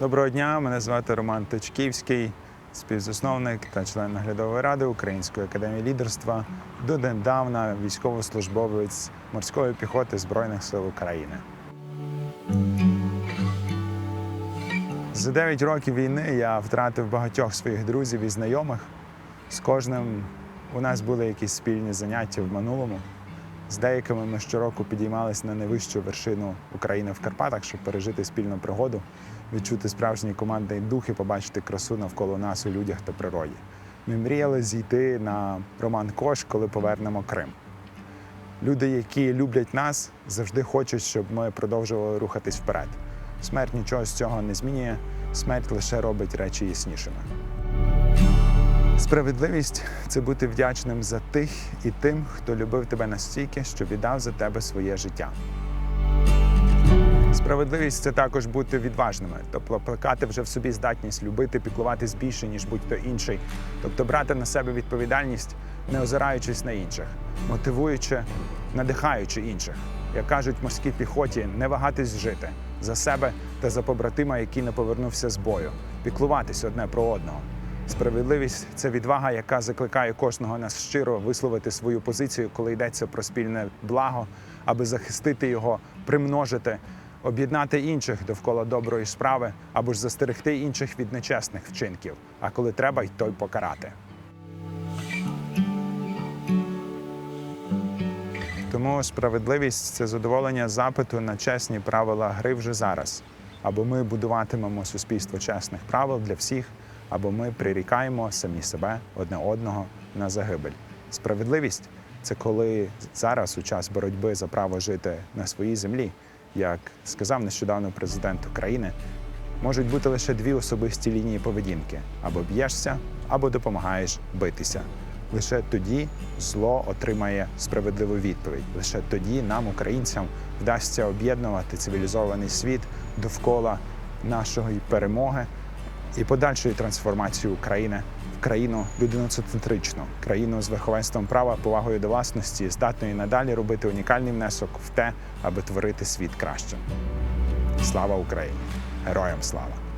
Доброго дня, мене звати Роман Точківський, співзасновник та член наглядової ради Української академії лідерства, донедавна військовослужбовець морської піхоти Збройних сил України. За 9 років війни я втратив багатьох своїх друзів і знайомих. З кожним у нас були якісь спільні заняття в минулому. З деякими ми щороку підіймались на найвищу вершину України в Карпатах, щоб пережити спільну пригоду, відчути справжній командний дух і побачити красу навколо нас у людях та природі. Ми мріяли зійти на Роман Кош, коли повернемо Крим. Люди, які люблять нас, завжди хочуть, щоб ми продовжували рухатись вперед. Смерть нічого з цього не змінює, смерть лише робить речі яснішими. Справедливість це бути вдячним за тих і тим, хто любив тебе настільки, що віддав за тебе своє життя. Справедливість це також бути відважними, тобто плекати вже в собі здатність любити, піклуватись більше, ніж будь-хто інший, тобто брати на себе відповідальність, не озираючись на інших, мотивуючи, надихаючи інших. Як кажуть в морській піхоті, не вагатись жити за себе та за побратима, який не повернувся з бою, піклуватись одне про одного. Справедливість це відвага, яка закликає кожного нас щиро висловити свою позицію, коли йдеться про спільне благо, аби захистити його, примножити, об'єднати інших довкола доброї справи або ж застерегти інших від нечесних вчинків, а коли треба, й той покарати. Тому справедливість це задоволення запиту на чесні правила гри вже зараз. Або ми будуватимемо суспільство чесних правил для всіх, або ми прирікаємо самі себе одне одного на загибель. Справедливість це коли зараз, у час боротьби за право жити на своїй землі, як сказав нещодавно президент України, можуть бути лише дві особисті лінії поведінки: або б'єшся, або допомагаєш битися. Лише тоді зло отримає справедливу відповідь. Лише тоді нам, українцям, вдасться об'єднувати цивілізований світ довкола нашої перемоги і подальшої трансформації України в країну людиноцентричну, країну з верховенством права, повагою до власності, здатною надалі робити унікальний внесок в те, аби творити світ кращим. Слава Україні! Героям слава!